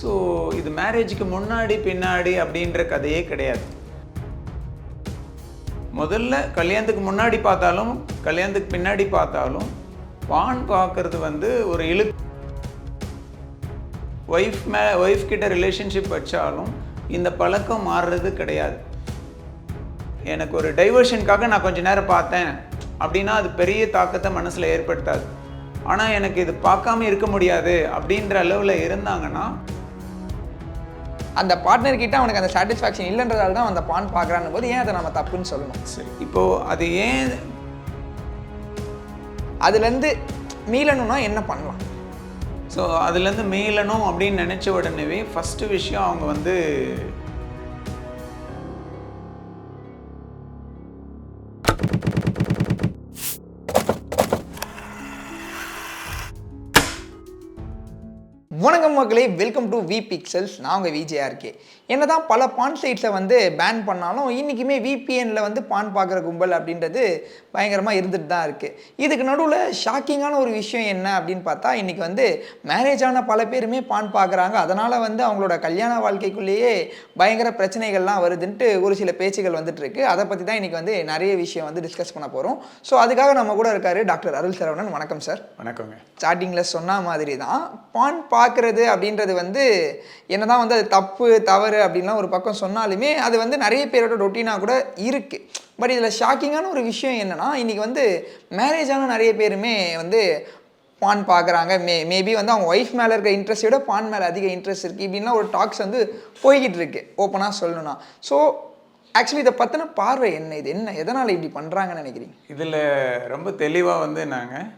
So இது மேரேஜுக்கு முன்னாடி பின்னாடி அப்படின்ற கதையே கிடையாது. முதல்ல கல்யாணத்துக்கு முன்னாடி பார்த்தாலும் கல்யாணத்துக்கு பின்னாடி பார்த்தாலும் பான் பார்க்குறது வந்து ஒரு இழு ஒய்ஃப் மே ஒய்ஃப் கிட்ட ரிலேஷன்ஷிப் வச்சாலும் இந்த பழக்கம் மாறுறது கிடையாது. எனக்கு ஒரு டைவர்ஷனுக்காக நான் கொஞ்ச நேரம் பார்த்தேன் அப்படின்னா அது பெரிய தாக்கத்தை மனசில் ஏற்படுத்தாது. ஆனால் எனக்கு இது பார்க்காம இருக்க முடியாது அப்படின்ற அளவில் இருந்தாங்கன்னா அந்த பார்ட்னர் கிட்ட அவனுக்கு அந்த சாட்டிஸ்ஃபேக்ஷன் இல்லைன்றதால தான் அந்த பான் பார்க்குறான்னு போது ஏன் அதை நம்ம தப்புன்னு சொல்லணும்? சரி இப்போது அது ஏன் அதுலேருந்து மீளணும்னா என்ன பண்ணலாம்? ஸோ அதுலேருந்து மீளணும் அப்படின்னு நினச்ச உடனேவே ஃபஸ்ட்டு விஷயம் அவங்க வந்து வணக்கம் மக்களே வெல்கம் டு வி பிக்சல்ஸ் நான் உங்கள் விஜயா இருக்கேன் என்ன தான் பல பான் சைட்ஸை வந்து பேன் பண்ணாலும் இன்றைக்குமே விபிஎனில் வந்து பான் பார்க்குற கும்பல் அப்படின்றது பயங்கரமாக இருந்துட்டு தான் இருக்குது இதுக்கு நடுவில் ஷாக்கிங்கான ஒரு விஷயம் என்ன அப்படின்னு பார்த்தா இன்றைக்கி வந்து மேரேஜ் ஆன பல பேருமே பான் பார்க்குறாங்க. அதனால் வந்து அவங்களோட கல்யாண வாழ்க்கைக்குள்ளேயே பயங்கர பிரச்சனைகள்லாம் வருதுன்ட்டு ஒரு சில பேச்சுகள் வந்துட்டு இருக்கு. அதை பற்றி தான் இன்றைக்கி வந்து நிறைய விஷயம் வந்து டிஸ்கஸ் பண்ண போகிறோம் ஸோ அதுக்காக நம்ம கூட இருக்காரு டாக்டர் அருள் சரவணன். வணக்கம் சார். வணக்கங்க. ஸ்டார்டிங்கில் சொன்ன மாதிரி தான் பான் பார்க்குறது அப்படின்றது வந்து என்ன தான் வந்து அது தப்பு தவறு அப்படின்லாம் ஒரு பக்கம் சொன்னாலுமே அது வந்து நிறைய பேரோட ரொட்டீனாக கூட இருக்குது பட் இதில் ஷாக்கிங்கான ஒரு விஷயம் என்னென்னா இன்றைக்கி வந்து மேரேஜான நிறைய பேருமே வந்து பான் பார்க்குறாங்க மே மேபி வந்து அவங்க ஒய்ஃப் மேலே இருக்க இன்ட்ரெஸ்ட் விட பான் மேலே அதிக இன்ட்ரெஸ்ட் இருக்குது இப்படின்லாம் ஒரு டாக்ஸ் வந்து போய்கிட்டு இருக்கு. ஓப்பனாக சொல்லணும்னா. ஸோ ஆக்சுவலி இதை பற்றின பார்வை என்ன? இது என்ன? எதனால் இப்படி பண்ணுறாங்கன்னு நினைக்கிறீங்க? இதில் ரொம்ப தெளிவாக வந்து நாங்கள்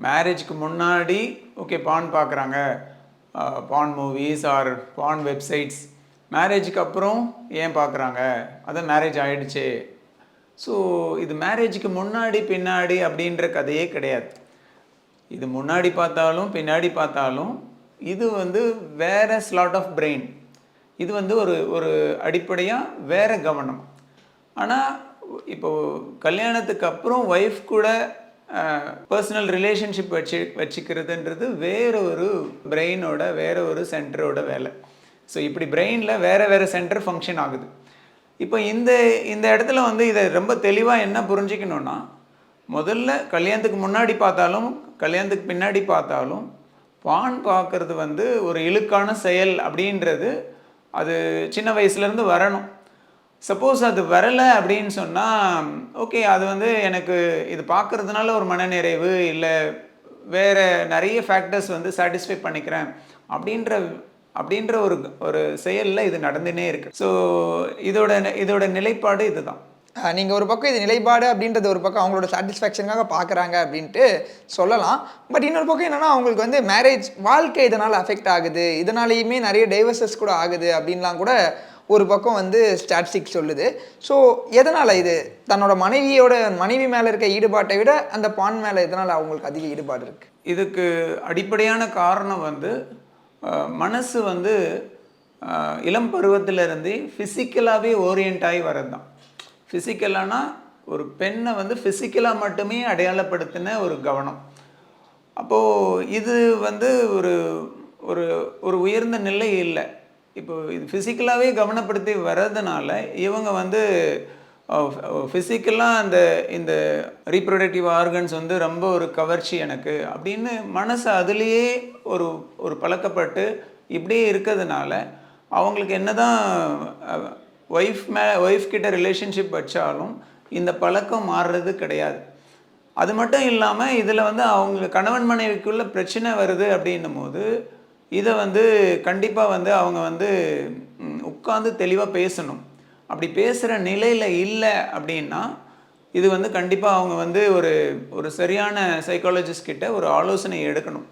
மேரேஜ்க்கு முன்னாடி ஓகே பான் பார்க்குறாங்க porn movies or porn websites மேரேஜுக்கு அப்புறம் ஏன் பார்க்குறாங்க அதான் மேரேஜ் ஆகிடுச்சு ஸோ இது மேரேஜுக்கு முன்னாடி பின்னாடி அப்படின்ற கதையே கிடையாது. இது முன்னாடி பார்த்தாலும் பின்னாடி பார்த்தாலும் இது வந்து வேறு ஸ்லாட் ஆஃப் பிரெயின் இது வந்து ஒரு ஒரு அடிப்படையாக வேறு கவனம். ஆனால் இப்போது கல்யாணத்துக்கு அப்புறம் ஒய்ஃப் கூட பர்சனல் ரிலேஷன்ஷிப் வச்சு வச்சுக்கிறதுன்றது வேறு ஒரு பிரெயினோட வேறு ஒரு சென்டரோட வேலை. ஸோ இப்படி பிரெயினில் வேறு வேறு சென்டர் ஃபங்க்ஷன் ஆகுது. இப்போ இந்த இந்த இடத்துல வந்து இதை ரொம்ப தெளிவாக என்ன புரிஞ்சிக்கணுன்னா முதல்ல கல்யாணத்துக்கு முன்னாடி பார்த்தாலும் கல்யாணத்துக்கு பின்னாடி பார்த்தாலும் பான் பார்க்கறது வந்து ஒரு இழுக்கான செயல் அப்படின்றது அது சின்ன வயசுலேருந்து வரணும். சப்போஸ் அது வரலை அப்படின்னு சொன்னால் ஓகே அது வந்து எனக்கு இது பார்க்கறதுனால ஒரு மனநிறைவு இல்லை வேறு நிறைய ஃபேக்டர்ஸ் வந்து சாட்டிஸ்ஃபை பண்ணிக்கிறேன் அப்படின்ற அப்படின்ற ஒரு ஒரு செயலில் இது நடந்துனே இருக்கு. ஸோ இதோட இதோட நிலைப்பாடு இதுதான். நீங்கள் ஒரு பக்கம் இது நிலைப்பாடு அப்படின்றது ஒரு பக்கம் அவங்களோட சாட்டிஸ்ஃபேக்ஷனுக்காக பார்க்குறாங்க அப்படின்ட்டு சொல்லலாம். பட் இன்னொரு பக்கம் என்னென்னா அவங்களுக்கு வந்து மேரேஜ் வாழ்க்கை இதனால் அஃபெக்ட் ஆகுது. இதனாலேயுமே நிறைய டைவர்சஸ் கூட ஆகுது அப்படின்லாம் கூட ஒரு பக்கம் வந்து ஸ்டாட்டிஸ்டிக் சொல்லுது. ஸோ எதனால் இது? தன்னோட மனைவியோட மனைவி மேலே இருக்க ஈடுபாட்டை விட அந்த பான் மேலே எதனால் அவங்களுக்கு அதிக ஈடுபாடு இருக்குது இதுக்கு அடிப்படையான காரணம் வந்து மனசு வந்து இளம் பருவத்திலேருந்து ஃபிசிக்கலாகவே ஓரியன்ட் ஆகி வர்றது தான் ஃபிசிக்கலானா ஒரு பெண்ணை வந்து ஃபிசிக்கலாக மட்டுமே அடையாளப்படுத்தின ஒரு கவனம். அப்போது இது வந்து ஒரு ஒரு ஒரு உயர்ந்த நிலை இல்லை. இப்போ இது ஃபிசிக்கலாகவே கவனப்படுத்தி வர்றதுனால இவங்க வந்து ஃபிசிக்கலாக அந்த இந்த ரீப்ரொடக்டிவ் ஆர்கன்ஸ் வந்து ரொம்ப ஒரு கவர்ச்சி எனக்கு அப்படின்னு மனசு அதுலேயே ஒரு ஒரு பழக்கப்பட்டு இப்படியே இருக்கிறதுனால அவங்களுக்கு என்ன தான் ஒய்ஃப் மே ஒய்ஃப் கிட்ட ரிலேஷன்ஷிப் வச்சாலும் இந்த பழக்கம் மாறுறது கிடையாது. அது மட்டும் இல்லாமல் இதில் வந்து அவங்க கணவன் மனைவிக்குள்ள பிரச்சனை வருது அப்படின்னும் போது இதை வந்து கண்டிப்பாக வந்து அவங்க வந்து உட்காந்து தெளிவாக பேசணும். அப்படி பேசுகிற நிலையில் இல்லை அப்படின்னா இது வந்து கண்டிப்பாக அவங்க வந்து ஒரு ஒரு சரியான சைக்காலஜிஸ்ட் கிட்ட ஒரு ஆலோசனை எடுக்கணும்.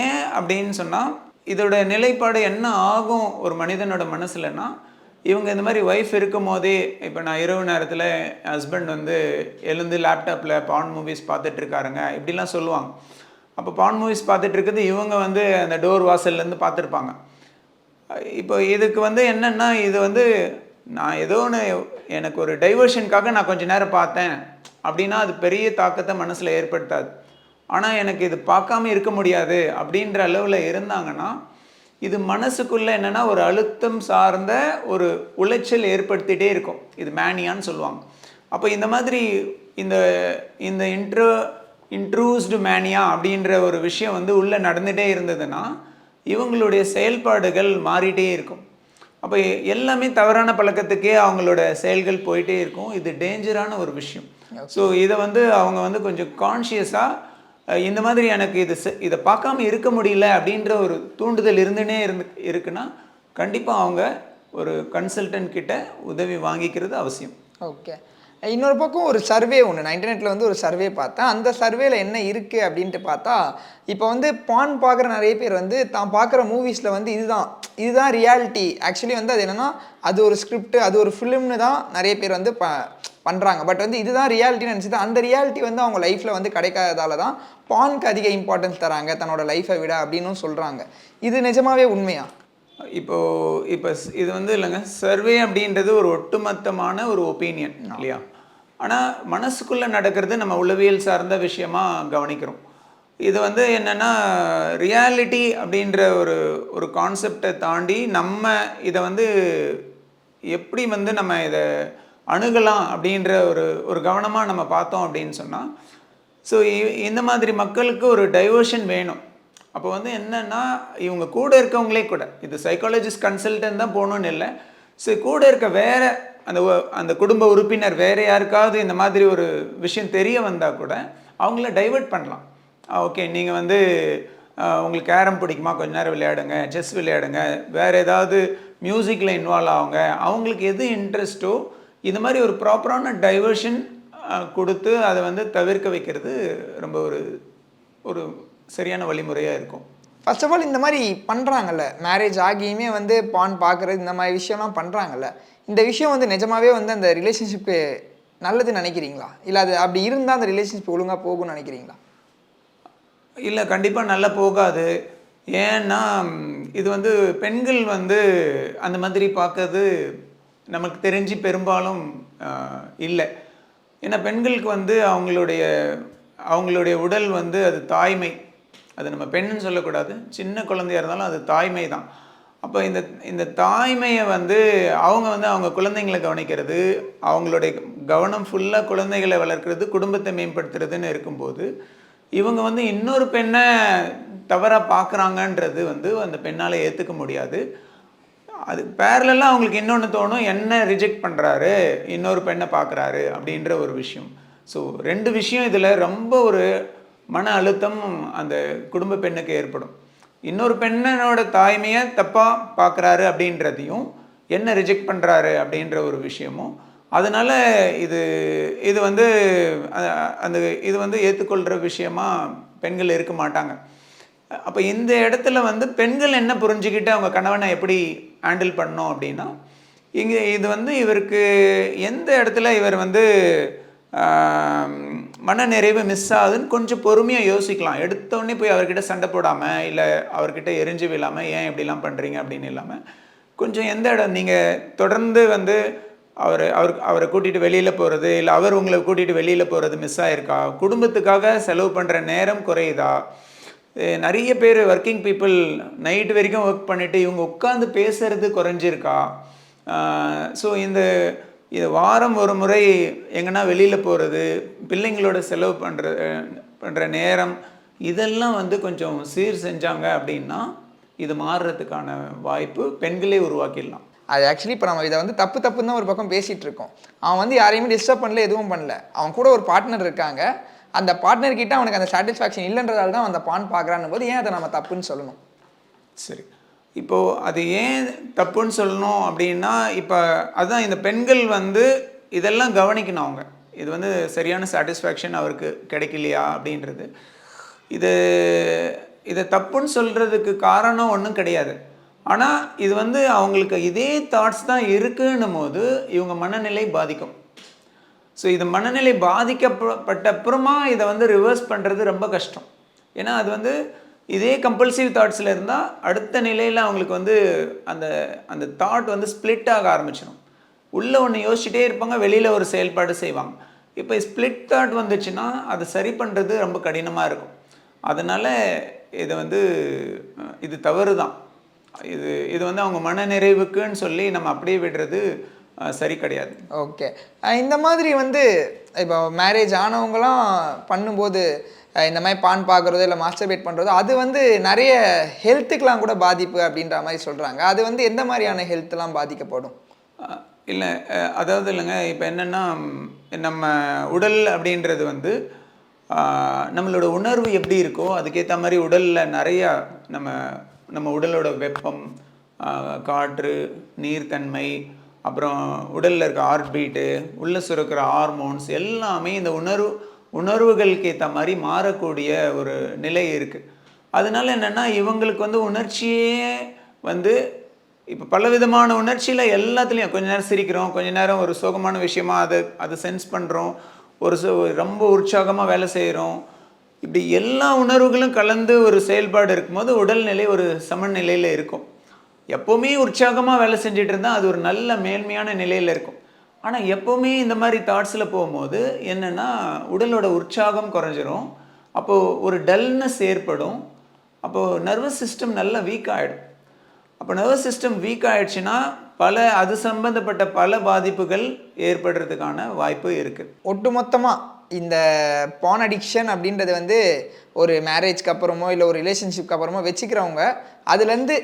ஏன் அப்படின்னு சொன்னால் இதோட நிலைப்பாடு என்ன ஆகும் ஒரு மனிதனோட மனசுலன்னா இவங்க இந்த மாதிரி ஒய்ஃப் இருக்கும் போதே இப்போ நான் இரவு நேரத்தில் ஹஸ்பண்ட் வந்து எழுந்து லேப்டாப்பில் பான் மூவிஸ் பார்த்துட்ருக்காருங்க இப்படிலாம் சொல்லுவாங்க. அப்போ பான் மூவிஸ் பார்த்துட்டு இருக்குது இவங்க வந்து அந்த டோர் வாசல்லேருந்து பார்த்துருப்பாங்க. இப்போ இதுக்கு வந்து என்னென்னா இது வந்து நான் ஏதோ ஒன்று எனக்கு ஒரு டைவர்ஷனுக்காக நான் கொஞ்ச நேரம் பார்த்தேன் அப்படின்னா அது பெரிய தாக்கத்தை மனசில் ஏற்படுத்தாது. ஆனால் எனக்கு இது பார்க்காம இருக்க முடியாது அப்படின்ற அளவில் இருந்தாங்கன்னா இது மனசுக்குள்ளே என்னென்னா ஒரு அழுத்தம் சார்ந்த ஒரு உளைச்சல் ஏற்படுத்திகிட்டே இருக்கும். இது மேனியான்னு சொல்லுவாங்க. அப்போ இந்த மாதிரி இந்த இந்த இன்ட்ரோ இன்ட்ரூஸ்டு மேனியா அப்படின்ற ஒரு விஷயம் வந்து உள்ளே நடந்துகிட்டே இருந்ததுன்னா இவங்களுடைய செயல்பாடுகள் மாறிட்டே இருக்கும். அப்போ எல்லாமே தவறான பழக்கத்துக்கே அவங்களோட செயல்கள் போயிட்டே இருக்கும். இது டேஞ்சரான ஒரு விஷயம். ஸோ இதை வந்து அவங்க வந்து கொஞ்சம் கான்ஷியஸாக இந்த மாதிரி எனக்கு இது இதை பார்க்காம இருக்க முடியல அப்படின்ற ஒரு தூண்டுதல் இருந்துனே இருந்து இருக்குன்னா கண்டிப்பாக அவங்க ஒரு கன்சல்டன்ட் கிட்ட உதவி வாங்கிக்கிறது அவசியம். ஓகே இன்னொரு பக்கம் ஒரு சர்வே ஒன்று நான் இன்டர்நெட்டில் வந்து ஒரு சர்வே பார்த்தேன். அந்த சர்வேல என்ன இருக்குது அப்படின்ட்டு பார்த்தா இப்போ வந்து பான் பார்க்குற நிறைய பேர் வந்து தான் பார்க்குற மூவிஸில் வந்து இதுதான். இதுதான் ரியாலிட்டி ஆக்சுவலி வந்து அது என்னென்னா அது ஒரு ஸ்கிரிப்ட் அது ஒரு ஃபிலிம்னு தான் நிறைய பேர் வந்து ப பண்ணுறாங்க பட் வந்து இதுதான் ரியாலிட்டின்னு நினச்சிட்டு அந்த ரியாலிட்டி வந்து அவங்க லைஃப்பில் வந்து கிடைக்காததால தான் பான்க்கு அதிக இம்பார்ட்டன்ஸ் தராங்க. தன்னோட லைஃப்பை விட அப்படின்னும் சொல்கிறாங்க இது நிஜமாவே உண்மையா? இப்போ இப்போ இது வந்து இல்லைங்க. சர்வே அப்படின்றது ஒரு ஒட்டுமொத்தமான ஒரு ஒப்பீனியன் இல்லையா? ஆனால் மனசுக்குள்ளே நடக்கிறது நம்ம உளவியல் சார்ந்த விஷயமா கவனிக்கிறோம். இது வந்து என்னென்னா ரியாலிட்டி அப்படின்ற ஒரு ஒரு கான்செப்டை தாண்டி நம்ம இதை வந்து எப்படி வந்து நம்ம இதை அணுகலாம் அப்படின்ற ஒரு ஒரு கவனமாக நம்ம பார்த்தோம் அப்படின்னு சொன்னால் ஸோ இந்த மாதிரி மக்களுக்கு ஒரு டைவர்ஷன் வேணும். அப்போ வந்து என்னென்னா இவங்க கூட இருக்கவங்களே கூட இது சைக்காலஜிஸ்ட் கன்சல்டன்ட் தான் போகணுன்னு இல்லை. ஸோ கூட இருக்க வேறு அந்த அந்த குடும்ப உறுப்பினர் வேறு யாருக்காவது இந்த மாதிரி ஒரு விஷயம் தெரிய வந்தால் கூட அவங்கள டைவர்ட் பண்ணலாம். ஓகே நீங்கள் வந்து உங்களுக்கு கேரம் பிடிக்குமா? கொஞ்ச நேரம் விளையாடுங்க செஸ் விளையாடுங்க வேறு ஏதாவது மியூசிக்கில் இன்வால்வ் ஆகுங்க அவங்களுக்கு எது இன்ட்ரெஸ்ட்டோ இந்த மாதிரி ஒரு ப்ராப்பரான டைவர்ஷன் கொடுத்து அதை வந்து தவிர்க்க வைக்கிறது ரொம்ப ஒரு ஒரு சரியான வழிமுறையாக இருக்கும். ஃபர்ஸ்ட் ஆஃப் ஆல் இந்த மாதிரி பண்ணுறாங்கல்ல மேரேஜ் ஆகியுமே வந்து பான் பார்க்குறது இந்த மாதிரி விஷயம்லாம் பண்ணுறாங்கல்ல இந்த விஷயம் வந்து நிஜமாகவே வந்து அந்த ரிலேஷன்ஷிப்பு நல்லதுன்னு நினைக்கிறீங்களா? இல்லை அது அப்படி இருந்தால் அந்த ரிலேஷன்ஷிப் ஒழுங்காக போகும்னு நினைக்கிறீங்களா? இல்லை கண்டிப்பாக நல்லா போகாது. ஏன்னா இது வந்து பெண்கள் வந்து அந்த மாதிரி பார்க்கறது நமக்கு தெரிஞ்சு பெரும்பாலும் இல்லை. ஏன்னா பெண்களுக்கு வந்து அவங்களுடைய அவங்களுடைய உடல் வந்து அது தாய்மை. அது நம்ம பெண்ணுன்னு சொல்லக்கூடாது. சின்ன குழந்தையாக இருந்தாலும் அது தாய்மை தான் அப்போ இந்த இந்த தாய்மையை வந்து அவங்க வந்து அவங்க குழந்தைங்களை கவனிக்கிறது அவங்களுடைய கவனம் ஃபுல்லாக குழந்தைகளை வளர்க்குறது குடும்பத்தை மேம்படுத்துறதுன்னு இருக்கும்போது இவங்க வந்து இன்னொரு பெண்ணை தவறாக பார்க்குறாங்கன்றது வந்து அந்த பெண்ணால் ஏற்றுக்க முடியாது. அது பேரலெல்லாம் அவங்களுக்கு இன்னொன்று தோணும் என்ன ரிஜெக்ட் பண்ணுறாரு இன்னொரு பெண்ணை பார்க்குறாரு அப்படின்ற ஒரு விஷயம். ஸோ ரெண்டு விஷயம் இதில் ரொம்ப ஒரு மன அழுத்தம் அந்த குடும்ப பெண்ணுக்கு ஏற்படும். இன்னொரு பெண்ணனோட தாய்மையை தப்பாக பார்க்குறாரு அப்படின்றதையும் என்ன ரிஜெக்ட் பண்ணுறாரு அப்படின்ற ஒரு விஷயமும் அதனால் இது இது வந்து அந்த இது வந்து ஏற்றுக்கொள்கிற விஷயமா பெண்கள் இருக்க மாட்டாங்க. அப்போ இந்த இடத்துல வந்து பெண்கள் என்ன புரிஞ்சுக்கிட்டு அவங்க கணவனை எப்படி ஹேண்டில் பண்ணோம் அப்படின்னா இங்கே இது வந்து இவருக்கு எந்த இடத்துல இவர் வந்து மனநிறைவு மிஸ் ஆகுதுன்னு கொஞ்சம் பொறுமையாக யோசிக்கலாம். எடுத்தோடனே போய் அவர்கிட்ட சண்டை போடாமல் இல்லை அவர்கிட்ட எரிஞ்சு விழாமல் ஏன் இப்படிலாம் பண்ணுறீங்க அப்படின்னு இல்லாமல் கொஞ்சம் எந்த இடம் நீங்கள் தொடர்ந்து வந்து அவர் அவர் அவரை கூட்டிகிட்டு வெளியில் போகிறது இல்லை அவர் உங்களை கூட்டிகிட்டு வெளியில் போகிறது மிஸ் ஆகிருக்கா குடும்பத்துக்காக செலவு பண்ணுற நேரம் குறையுதா? நிறைய பேர் ஒர்க்கிங் பீப்புள் நைட் வரைக்கும் ஒர்க் பண்ணிவிட்டு இவங்க உட்காந்து பேசுறது குறைஞ்சிருக்கா? ஸோ இந்த இது வாரம் ஒரு முறை எங்கன்னா வெளியில் போகிறது பிள்ளைங்களோட செலவு பண்ணுற பண்ணுற நேரம் இதெல்லாம் வந்து கொஞ்சம் சீர் செஞ்சாங்க அப்படின்னா இது மாறுறதுக்கான வாய்ப்பு பெண்களே உருவாக்கிடலாம். அது ஆக்சுவலி இப்போ நம்ம இதை வந்து தப்பு தப்புன்னு தான் ஒரு பக்கம் பேசிகிட்டு இருக்கோம். அவன் வந்து யாரையுமே டிஸ்டர்ப் பண்ணல எதுவும் பண்ணல. அவன் கூட ஒரு பார்ட்னர் இருக்காங்க. அந்த பார்ட்னர் கிட்ட அவனுக்கு அந்த சாட்டிஸ்ஃபேக்ஷன் இல்லைன்றதால தான் அந்த பான் பார்க்குறான்னு போது ஏன் அதை நம்ம தப்புன்னு சொல்லணும்? சரி. இப்போது அது ஏன் தப்புன்னு சொல்லணும் அப்படின்னா இப்போ அதுதான் இந்த பெண்கள் வந்து இதெல்லாம் கவனிக்கணும் அவங்க. இது வந்து சரியான சாட்டிஸ்ஃபேக்ஷன் அவருக்கு கிடைக்கலையா அப்படின்றது. இது இதை தப்புன்னு சொல்கிறதுக்கு காரணம் ஒன்றும் கிடையாது. ஆனால் இது வந்து அவங்களுக்கு இதே தாட்ஸ் தான் இருக்குன்னும் போது இவங்க மனநிலை பாதிக்கும். ஸோ இது மனநிலை பாதிக்கப்பட்ட அப்புறமா இதை வந்து ரிவர்ஸ் பண்ணுறது ரொம்ப கஷ்டம். ஏன்னா அது வந்து இதே கம்பல்சிவ் தாட்ஸில் இருந்தால் அடுத்த நிலையில் அவங்களுக்கு வந்து அந்த அந்த தாட் வந்து ஸ்ப்ளிட் ஆக ஆரம்பிச்சிடும் உள்ளே ஒன்று யோசிச்சுட்டே இருப்பாங்க வெளியில் ஒரு செயல்பாடு செய்வாங்க. இப்போ ஸ்ப்ளிட் தாட் வந்துச்சுன்னா அதை சரி பண்ணுறது ரொம்ப கடினமாக இருக்கும். அதனால் இது வந்து இது தவறு தான் இது இது வந்து அவங்க மன நிறைவுக்குன்னு சொல்லி நம்ம அப்படியே விடுறது சரி கிடையாது. ஓகே. இந்த மாதிரி வந்து இப்போ மேரேஜ் ஆனவங்களாம் பண்ணும்போது இந்த மாதிரி பான் பார்க்குறதோ இல்லை மாஸ்டர்பேட் பண்ணுறதோ அது வந்து நிறைய ஹெல்த்துக்கெலாம் கூட பாதிப்பு அப்படின்ற மாதிரி சொல்கிறாங்க அது வந்து எந்த மாதிரியான ஹெல்த்லாம் பாதிக்கப்படும்? இல்லை அதாவது இல்லைங்க இப்போ என்னென்னா நம்ம உடல் அப்படின்றது வந்து நம்மளோட உணர்வு எப்படி இருக்கோ அதுக்கேற்ற மாதிரி உடலில் நிறையா நம்ம நம்ம உடலோட வெப்பம் காற்று நீர்த்தன்மை அப்புறம் உடலில் இருக்க ஹார்ட் பீட்டு உள்ளே சுரக்கிற ஹார்மோன்ஸ் எல்லாமே இந்த உணர்வு உணர்வுகளுக்கு ஏற்ற மாதிரி மாறக்கூடிய ஒரு நிலை இருக்குது அதனால என்னென்னா இவங்களுக்கு வந்து உணர்ச்சியே வந்து இப்போ பலவிதமான உணர்ச்சியில் எல்லாத்துலேயும் கொஞ்ச நேரம் சிரிக்கிறோம் கொஞ்ச நேரம் ஒரு சோகமான விஷயமா அதை அதை சென்ஸ் பண்ணுறோம் ஒரு சு ரொம்ப உற்சாகமாக வேலை செய்கிறோம் இப்படி எல்லா உணர்வுகளும் கலந்து ஒரு செயல்பாடு இருக்கும்போது உடல்நிலை ஒரு சமநிலையில் இருக்கும். எப்போவுமே உற்சாகமாக வேலை செஞ்சுட்டு இருந்தால் அது ஒரு நல்ல மேன்மையான நிலையில் இருக்கும். ஆனால் எப்போவுமே இந்த மாதிரி தாட்ஸில் போகும்போது என்னென்னா உடலோட உற்சாகம் குறைஞ்சிரும். அப்போது ஒரு டல்னஸ் ஏற்படும். அப்போது நர்வஸ் சிஸ்டம் நல்லா வீக் ஆகிடும் அப்போ நர்வஸ் சிஸ்டம் வீக் ஆகிடுச்சுன்னா பல அது சம்பந்தப்பட்ட பல பாதிப்புகள் ஏற்படுறதுக்கான வாய்ப்பு இருக்குது ஒட்டுமொத்தமாக இந்த பான் அடிக்ஷன் அப்படின்றது வந்து ஒரு மேரேஜ்க்கு அப்புறமோ இல்லை ஒரு ரிலேஷன்ஷிப்க்கு அப்புறமோ வச்சுக்கிறவங்க அதுலேருந்து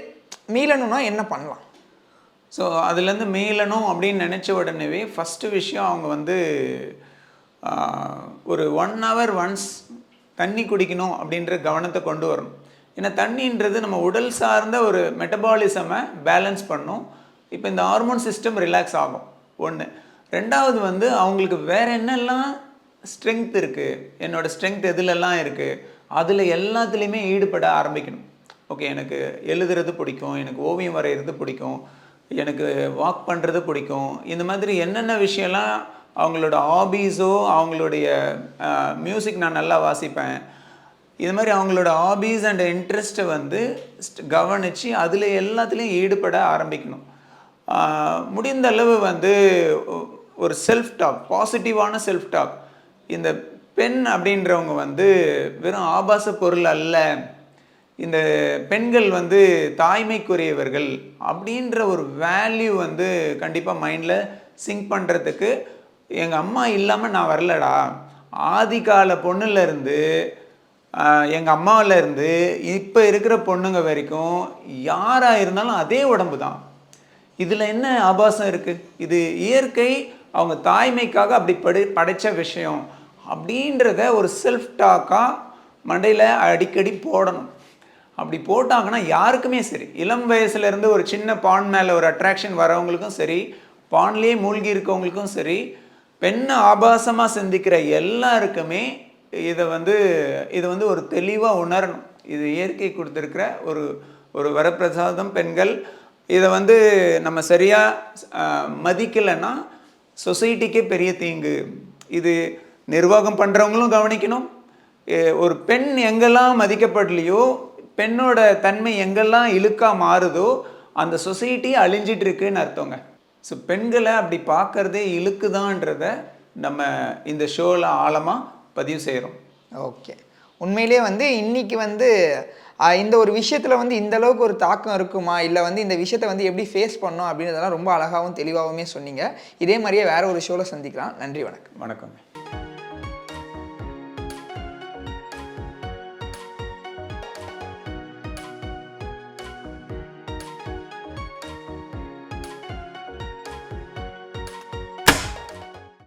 மீளணும்னா என்ன பண்ணலாம்? ஸோ அதுலேருந்து மீளணும் அப்படின்னு நினச்ச உடனேவே ஃபஸ்ட்டு விஷயம் அவங்க வந்து ஒரு ஒன் ஹவர் ஒன்ஸ் தண்ணி குடிக்கணும் அப்படின்ற கவனத்தை கொண்டு வரணும். ஏன்னா தண்ணின்றது நம்ம உடல் சார்ந்த ஒரு மெட்டபாலிசமை பேலன்ஸ் பண்ணும். இப்போ இந்த ஹார்மோன் சிஸ்டம் ரிலாக்ஸ் ஆகும். ஒன்று ரெண்டாவது வந்து அவங்களுக்கு வேறு என்னெல்லாம் ஸ்ட்ரென்த் இருக்குது என்னோடய ஸ்ட்ரென்த் எதுலெல்லாம் இருக்குது அதில் எல்லாத்துலேயுமே ஈடுபட ஆரம்பிக்கணும். ஓகே எனக்கு எழுதுறது பிடிக்கும் எனக்கு ஓவியம் வரைகிறது பிடிக்கும் எனக்கு வாக் பண்ணுறது பிடிக்கும். இந்த மாதிரி என்னென்ன விஷயம்லாம் அவங்களோட ஹாபீஸோ அவங்களுடைய மியூசிக் நான் நல்லா வாசிப்பேன். இது மாதிரி அவங்களோட ஹாபீஸ் அண்ட் இன்ட்ரெஸ்ட்டை வந்து கவனித்து அதில் எல்லாத்துலேயும் ஈடுபட ஆரம்பிக்கணும். முடிந்த அளவு வந்து ஒரு செல்ஃப் டாக் பாசிட்டிவான செல்ஃப் டாக் இந்த பெண் அப்படின்றவங்க வந்து வெறும் ஆபாச பொருள் அல்ல. இந்த பெண்கள் வந்து தாய்மைக்குரியவர்கள் அப்படின்ற ஒரு வேல்யூ வந்து கண்டிப்பாக மைண்டில் சிங்க் பண்ணுறதுக்கு எங்கள் அம்மா இல்லாமல் நான் வரலடா. ஆதிகால பொண்ணுலேருந்து எங்கள் அம்மாவிலேருந்து இப்போ இருக்கிற பொண்ணுங்க வரைக்கும் யாராக இருந்தாலும் அதே உடம்பு தான். இதில் என்ன ஆபாசம் இருக்குது இது இயற்கை அவங்க தாய்மைக்காக அப்படி படை படைச்ச விஷயம் அப்படின்றத ஒரு செல்ஃப் டாக்காக மண்டையில் அடிக்கடி போடணும். அப்படி போட்டாங்கன்னா யாருக்குமே சரி. இளம் வயசுலேருந்து ஒரு சின்ன பான் மேலே ஒரு அட்ராக்ஷன் வரவங்களுக்கும் சரி பான்லேயே மூழ்கி இருக்கவங்களுக்கும் சரி பெண்ணை ஆபாசமாக சிந்திக்கிற எல்லாருக்குமே இதை வந்து இது வந்து ஒரு தெளிவாக உணரணும். இது இயற்கை கொடுத்துருக்கிற ஒரு ஒரு வரப்பிரசாதம் பெண்கள். இதை வந்து நம்ம சரியாக மதிக்கலைன்னா சொசைட்டிக்கே பெரிய தீங்கு. இது நிர்வாகம் பண்ணுறவங்களும் கவனிக்கணும். ஒரு பெண் எங்கெல்லாம் மதிக்கப்படலையோ பெண்ணோட தன்மை எங்கெல்லாம் இழுக்கா மாறுதோ அந்த சொசைட்டி அழிஞ்சிட்டு இருக்குன்னு அர்த்தங்க. ஸோ பெண்களை அப்படி பார்க்கறதே இழுக்குதான்றத நம்ம இந்த ஷோவில் ஆழமாக பதிவு செய்கிறோம் ஓகே. உண்மையிலேயே வந்து இன்னைக்கு வந்து இந்த ஒரு விஷயத்தில் வந்து இந்த அளவுக்கு ஒரு தாக்கம் இருக்குமா? இல்லை வந்து இந்த விஷயத்தை வந்து எப்படி ஃபேஸ் பண்ணோம் அப்படின்றதெல்லாம் ரொம்ப அழகாகவும் தெளிவாகவுமே சொன்னீங்க. இதே மாதிரியே வேற ஒரு ஷோவில் சந்திக்கலாம். நன்றி வணக்கம். வணக்கங்க.